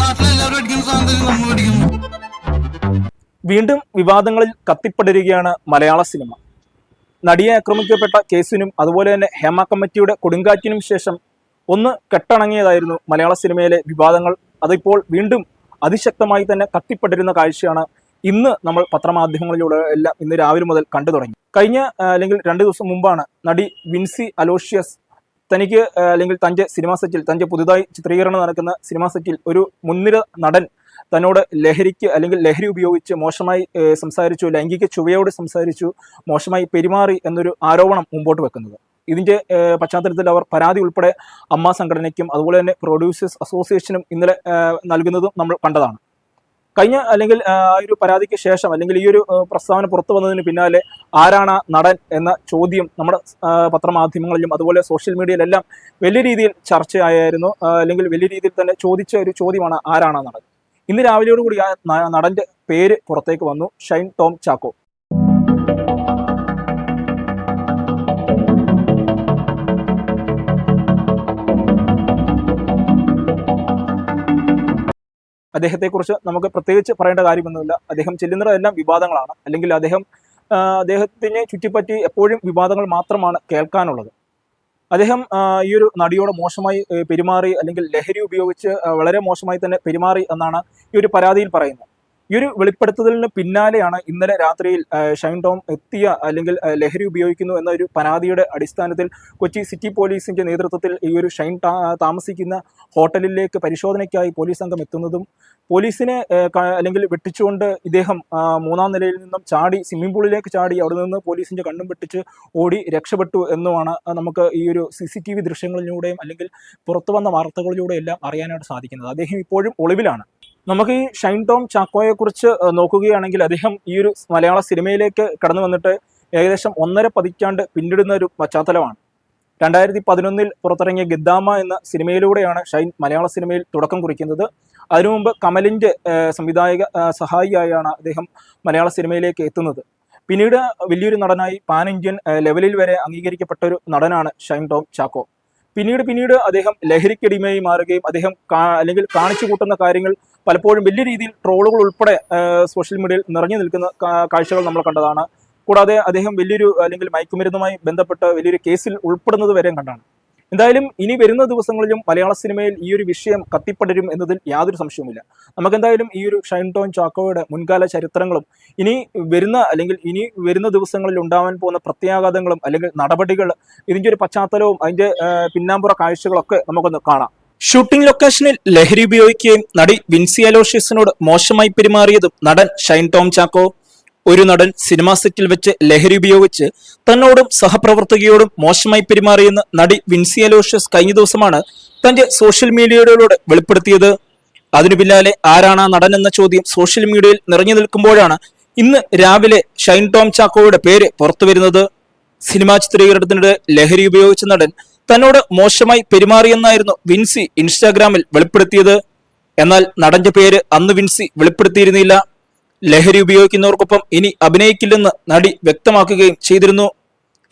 നാട്ടിലെല്ലാവരും വീണ്ടും വിവാദങ്ങളിൽ കത്തിപ്പടരുകയാണ് മലയാള സിനിമ നടിയെ ആക്രമിക്കപ്പെട്ട കേസിനും അതുപോലെ തന്നെ ഹേമ കമ്മിറ്റിയുടെ കൊടുങ്കാറ്റിനും ശേഷം ഒന്ന് കെട്ടണങ്ങിയതായിരുന്നു മലയാള സിനിമയിലെ വിവാദങ്ങൾ അതിപ്പോൾ വീണ്ടും അതിശക്തമായി തന്നെ കത്തിപ്പടരുന്ന കാഴ്ചയാണ് ഇന്ന് നമ്മൾ പത്രമാധ്യമങ്ങളിലൂടെ എല്ലാം ഇന്ന് രാവിലെ മുതൽ കണ്ടു തുടങ്ങി കഴിഞ്ഞ അല്ലെങ്കിൽ രണ്ട് ദിവസം മുമ്പാണ് നടി വിൻസി അലോഷ്യസ് തനിക്ക് അല്ലെങ്കിൽ തന്റെ സിനിമാ സെറ്റിൽ തന്റെ പുതുതായി ചിത്രീകരണം നടക്കുന്ന സിനിമാ സെറ്റിൽ ഒരു മുൻനിര നടൻ തന്നോട് ലഹരിക്ക് അല്ലെങ്കിൽ ലഹരി ഉപയോഗിച്ച് മോശമായി സംസാരിച്ചു ലൈംഗിക ചുവയോട് സംസാരിച്ചു മോശമായി പെരുമാറി എന്നൊരു ആരോപണം മുമ്പോട്ട് വെക്കുന്നത്. ഇതിന്റെ പശ്ചാത്തലത്തിൽ അവർ പരാതി ഉൾപ്പെടെ അമ്മ സംഘടനയ്ക്കും അതുപോലെ തന്നെ പ്രൊഡ്യൂസേഴ്സ് അസോസിയേഷനും ഇന്നലെ നൽകുന്നതും നമ്മൾ കണ്ടതാണ്. കഴിഞ്ഞ അല്ലെങ്കിൽ ആ ഒരു പരാതിക്ക് ശേഷം അല്ലെങ്കിൽ ഈ ഒരു പ്രസ്താവന പുറത്തു വന്നതിന് പിന്നാലെ ആരാണ് നടൻ എന്ന ചോദ്യം നമ്മുടെ പത്രമാധ്യമങ്ങളിലും അതുപോലെ സോഷ്യൽ മീഡിയയിലെല്ലാം വലിയ രീതിയിൽ ചർച്ചയായിരുന്നു. അല്ലെങ്കിൽ വലിയ രീതിയിൽ തന്നെ ചോദിച്ച ഒരു ചോദ്യമാണ് ആരാണ് നടൻ. ഇന്ന് രാവിലെയോടുകൂടി ആ നടന്റെ പേര് പുറത്തേക്ക് വന്നു. ഷൈൻ ടോം ചാക്കോ. അദ്ദേഹത്തെക്കുറിച്ച് നമുക്ക് പ്രത്യേകിച്ച് പറയേണ്ട കാര്യമൊന്നുമില്ല. അദ്ദേഹം ചെല്ലുന്നതെല്ലാം വിവാദങ്ങളാണ്. അല്ലെങ്കിൽ അദ്ദേഹം അദ്ദേഹത്തിനെ ചുറ്റിപ്പറ്റി എപ്പോഴും വിവാദങ്ങൾ മാത്രമാണ് കേൾക്കാനുള്ളത്. അദ്ദേഹം ഈ ഒരു നടിയോട് മോശമായി പെരുമാറി അല്ലെങ്കിൽ ലഹരി ഉപയോഗിച്ച് വളരെ മോശമായി തന്നെ പെരുമാറി എന്നാണ് ഈ ഒരു പരാതിയിൽ പറയുന്നത്. ഈ ഒരു വെളിപ്പെടുത്തലിന് പിന്നാലെയാണ് ഇന്നലെ രാത്രിയിൽ ഷൈൻ ടോം എത്തിയ അല്ലെങ്കിൽ ലഹരി ഉപയോഗിക്കുന്നു എന്ന ഒരു പരാതിയുടെ അടിസ്ഥാനത്തിൽ കൊച്ചി സിറ്റി പോലീസിന്റെ നേതൃത്വത്തിൽ ഈ ഒരു ഷൈൻ താമസിക്കുന്ന ഹോട്ടലിലേക്ക് പരിശോധനയ്ക്കായി പോലീസ് സംഘം എത്തുന്നതും പോലീസിനെ അല്ലെങ്കിൽ വെട്ടിച്ചുകൊണ്ട് ഇദ്ദേഹം മൂന്നാം നിലയിൽ നിന്നും ചാടി സ്വിമ്മിംഗ് പൂളിലേക്ക് ചാടി അവിടെ നിന്ന് പോലീസിന്റെ കണ്ണും വെട്ടിച്ച് ഓടി രക്ഷപ്പെട്ടു എന്നുമാണ് നമുക്ക് ഈ ഒരു സി സി ടി വി ദൃശ്യങ്ങളിലൂടെയും അല്ലെങ്കിൽ പുറത്തു വന്ന വാർത്തകളിലൂടെയും എല്ലാം അറിയാനായിട്ട് സാധിക്കുന്നത്. അദ്ദേഹം ഇപ്പോഴും ഒളിവിലാണ്. നമുക്ക് ഈ ഷൈൻ ടോം ചാക്കോയെ കുറിച്ച് നോക്കുകയാണെങ്കിൽ അദ്ദേഹം ഈ ഒരു മലയാള സിനിമയിലേക്ക് കടന്നു വന്നിട്ട് ഏകദേശം ഒന്നര പതിറ്റാണ്ട് പിന്നിടുന്ന ഒരു പശ്ചാത്തലമാണ്. രണ്ടായിരത്തി പതിനൊന്നിൽ പുറത്തിറങ്ങിയ ഗിദ്ദാമ എന്ന സിനിമയിലൂടെയാണ് ഷൈൻ മലയാള സിനിമയിൽ തുടക്കം കുറിക്കുന്നത്. അതിനു മുമ്പ് കമലിന്റെ ഏഹ്, സംവിധായക സഹായിയായാണ് അദ്ദേഹം മലയാള സിനിമയിലേക്ക് എത്തുന്നത്. പിന്നീട് വലിയൊരു നടനായി പാൻ ഇന്ത്യൻ ലെവലിൽ വരെ അംഗീകരിക്കപ്പെട്ട ഒരു നടനാണ് ഷൈൻ ടോം ചാക്കോ. പിന്നീട് പിന്നീട് അദ്ദേഹം ലഹരിക്കടിമയായി മാറുകയും അദ്ദേഹം അല്ലെങ്കിൽ കാണിച്ചു കൂട്ടുന്ന കാര്യങ്ങൾ പലപ്പോഴും വലിയ രീതിയിൽ ട്രോളുകൾ ഉൾപ്പെടെ സോഷ്യൽ മീഡിയയിൽ നിറഞ്ഞു നിൽക്കുന്ന കാഴ്ചകൾ നമ്മൾ കണ്ടതാണ്. കൂടാതെ അദ്ദേഹം വലിയൊരു അല്ലെങ്കിൽ മയക്കുമരുന്നുമായി ബന്ധപ്പെട്ട് വലിയൊരു കേസിൽ ഉൾപ്പെടുന്നത് വരെയും കണ്ടാണ്. എന്തായാലും ഇനി വരുന്ന ദിവസങ്ങളിലും മലയാള സിനിമയിൽ ഈ ഒരു വിഷയം കത്തിപ്പടരും എന്നതിൽ യാതൊരു സംശയവുമില്ല. നമുക്കെന്തായാലും ഈ ഒരു ഷൈൻ ടോൺ ചാക്കോയുടെ മുൻകാല ചരിത്രങ്ങളും ഇനി വരുന്ന അല്ലെങ്കിൽ ഇനി വരുന്ന ദിവസങ്ങളിൽ ഉണ്ടാവാൻ പോകുന്ന പ്രത്യാഘാതങ്ങളും അല്ലെങ്കിൽ നടപടികൾ ഇതിന്റെ ഒരു പശ്ചാത്തലവും അതിന്റെ പിന്നാമ്പുറ കാഴ്ചകളൊക്കെ നമുക്കൊന്ന് കാണാം. ഷൂട്ടിംഗ് ലൊക്കേഷനിൽ ലഹരി ഉപയോഗിക്കുകയും നടി വിൻസി അലോഷ്യസിനോട് മോശമായി പെരുമാറിയതും നടൻ ഷൈൻ ടോം ചാക്കോ. ഒരു നടൻ സിനിമാ സെറ്റിൽ വെച്ച് ലഹരി ഉപയോഗിച്ച് തന്നോടും സഹപ്രവർത്തകയോടും മോശമായി പെരുമാറിയെന്ന് നടി വിൻസി അലോഷ്യസ് കഴിഞ്ഞ ദിവസമാണ് തന്റെ സോഷ്യൽ മീഡിയയിലൂടെ വെളിപ്പെടുത്തിയത്. അതിനു പിന്നാലെ ആരാണ് ആ നടൻ എന്ന ചോദ്യം സോഷ്യൽ മീഡിയയിൽ നിറഞ്ഞു നിൽക്കുമ്പോഴാണ് ഇന്ന് രാവിലെ ഷൈൻ ടോം ചാക്കോയുടെ പേര് പുറത്തു വരുന്നത് സിനിമാ ചിത്രീകരണത്തിനിടെ ലഹരി ഉപയോഗിച്ച നടൻ തന്നോട് മോശമായി പെരുമാറിയെന്നായിരുന്നു വിൻസി ഇൻസ്റ്റാഗ്രാമിൽ വെളിപ്പെടുത്തിയത്. എന്നാൽ നടന്റെ പേര് അന്ന് വിൻസി വെളിപ്പെടുത്തിയിരുന്നില്ല. ലഹരി ഉപയോഗിക്കുന്നവർക്കൊപ്പം ഇനി അഭിനയിക്കില്ലെന്ന് നടി വ്യക്തമാക്കുകയും ചെയ്തിരുന്നു.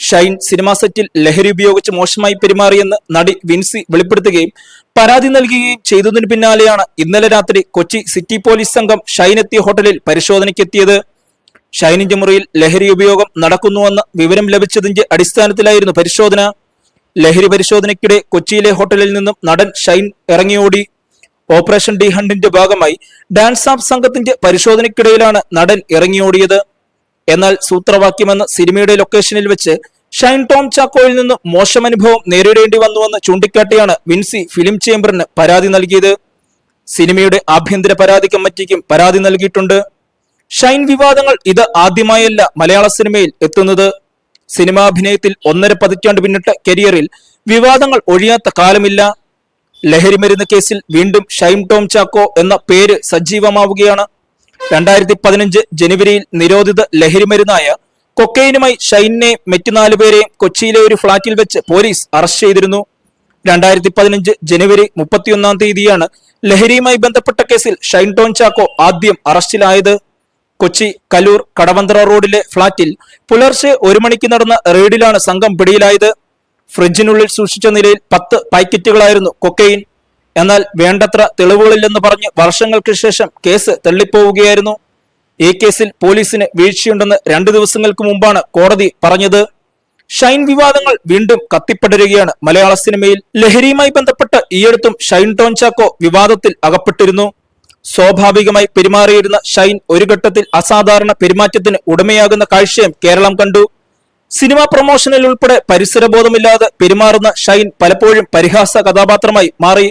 ഷൈൻ സിനിമാ സെറ്റിൽ ലഹരി ഉപയോഗിച്ച് മോശമായി പെരുമാറിയെന്ന് നടി വിൻസി വെളിപ്പെടുത്തുകയും പരാതി നൽകുകയും ചെയ്തതിനു പിന്നാലെയാണ് ഇന്നലെ രാത്രി കൊച്ചി സിറ്റി പോലീസ് സംഘം ഷൈൻ എത്തിയ ഹോട്ടലിൽ പരിശോധനയ്ക്കെത്തിയത്. ഷൈനിന്റെ മുറിയിൽ ലഹരി ഉപയോഗം നടക്കുന്നുവെന്ന് വിവരം ലഭിച്ചതിന്റെ അടിസ്ഥാനത്തിലായിരുന്നു പരിശോധന. ലഹരി പരിശോധനയ്ക്കിടെ കൊച്ചിയിലെ ഹോട്ടലിൽ നിന്നും നടൻ ഷൈൻ ഇറങ്ങിയോടി. ഓപ്പറേഷൻ ഡി ഹണ്ടിന്റെ ഭാഗമായി ഡാൻസ് ആപ്പ് സംഘത്തിന്റെ പരിശോധനയ്ക്കിടയിലാണ് നടൻ ഇറങ്ങിയോടിയത്. എന്നാൽ സൂത്രവാക്യമെന്ന സിനിമയുടെ ലൊക്കേഷനിൽ വെച്ച് ഷൈൻ ടോം ചാക്കോയിൽ നിന്നും മോശം അനുഭവം നേരിടേണ്ടി വന്നുവെന്ന് ചൂണ്ടിക്കാട്ടിയാണ് വിൻസി ഫിലിം ചേംബറിന് പരാതി നൽകിയത്. സിനിമയുടെ ആഭ്യന്തര പരാതി കമ്മിറ്റിക്കും പരാതി നൽകിയിട്ടുണ്ട്. ഷൈൻ വിവാദങ്ങൾ ഇത് ആദ്യമായല്ല മലയാള സിനിമയിൽ എത്തുന്നത്. സിനിമാഭിനയത്തിൽ ഒന്നര പതിറ്റാണ്ട് പിന്നിട്ട കരിയറിൽ വിവാദങ്ങൾ ഒഴിയാത്ത കാലമില്ല. ലഹരിമരുന്ന് കേസിൽ വീണ്ടും ഷൈം ടോം ചാക്കോ എന്ന പേര് സജീവമാവുകയാണ്. രണ്ടായിരത്തി പതിനഞ്ച് ജനുവരിയിൽ നിരോധിത ലഹരിമരുന്നായ കൊക്കൈനുമായി ഷൈനെ മറ്റു നാലുപേരെയും കൊച്ചിയിലെ ഒരു ഫ്ളാറ്റിൽ വെച്ച് പോലീസ് അറസ്റ്റ് ചെയ്തിരുന്നു. രണ്ടായിരത്തി പതിനഞ്ച് ജനുവരി മുപ്പത്തിയൊന്നാം തീയതിയാണ് ലഹരിയുമായി ബന്ധപ്പെട്ട കേസിൽ ഷൈൻ ടോൺ ചാക്കോ ആദ്യം അറസ്റ്റിലായത്. കൊച്ചി കലൂർ കടവന്തറ റോഡിലെ ഫ്ളാറ്റിൽ പുലർച്ചെ ഒരു മണിക്ക് നടന്ന റെയ്ഡിലാണ് സംഘം പിടിയിലായത്. ഫ്രിഡ്ജിനുള്ളിൽ സൂക്ഷിച്ച നിലയിൽ പത്ത് പാക്കറ്റുകളായിരുന്നു കൊക്കൈൻ എന്നാൽ വേണ്ടത്ര തെളിവുകളില്ലെന്ന് പറഞ്ഞ് വർഷങ്ങൾക്ക് ശേഷം കേസ് തള്ളിപ്പോവുകയായിരുന്നു. ഈ കേസിൽ പോലീസിന് വീഴ്ചയുണ്ടെന്ന് രണ്ടു ദിവസങ്ങൾക്ക് മുമ്പാണ് കോടതി പറഞ്ഞത്. ഷൈൻ വിവാദങ്ങൾ വീണ്ടും കത്തിപ്പടരുകയാണ് മലയാള സിനിമയിൽ. ലഹരിയുമായി ബന്ധപ്പെട്ട് ഈയടുത്തും ഷൈൻ ടോൺ ചാക്കോ വിവാദത്തിൽ അകപ്പെട്ടിരുന്നു. സ്വാഭാവികമായി പെരുമാറിയിരുന്ന ഷൈൻ ഒരു ഘട്ടത്തിൽ അസാധാരണ പെരുമാറ്റത്തിന് ഉടമയാകുന്ന കാഴ്ചയും കേരളം കണ്ടു. സിനിമാ പ്രൊമോഷനിൽ ഉൾപ്പെടെ പരിസരബോധമില്ലാതെ പെരുമാറുന്ന ഷൈൻ പലപ്പോഴും പരിഹാസ കഥാപാത്രമായി മാറി.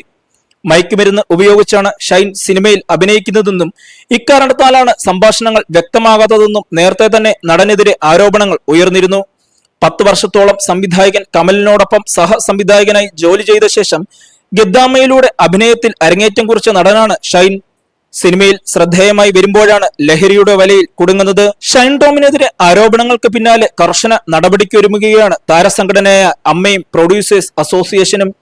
മയക്കുമരുന്ന് ഉപയോഗിച്ചാണ് ഷൈൻ സിനിമയിൽ അഭിനയിക്കുന്നതെന്നും ഇക്കാരണത്താലാണ് സംഭാഷണങ്ങൾ വ്യക്തമാകാത്തതെന്നും നേരത്തെ തന്നെ നടനെതിരെ ആരോപണങ്ങൾ ഉയർന്നിരുന്നു. പത്ത് വർഷത്തോളം സംവിധായകൻ കമലിനോടൊപ്പം സഹ സംവിധായകനായി ജോലി ചെയ്ത ശേഷം ഗദ്ദാമയിലൂടെ അഭിനയത്തിൽ അരങ്ങേറ്റം കുറിച്ച നടനാണ് ഷൈൻ. സിനിമയിൽ ശ്രദ്ധേയമായി വരുമ്പോഴാണ് ലഹരിയുടെ വലയിൽ കുടുങ്ങുന്നത്. ഷൈൻ ടോമിനെതിരെ ആരോപണങ്ങൾക്ക് പിന്നാലെ കർശന നടപടിക്കൊരുങ്ങുകയാണ് താരസംഘടനയായ അമ്മയും പ്രൊഡ്യൂസേഴ്സ് അസോസിയേഷനും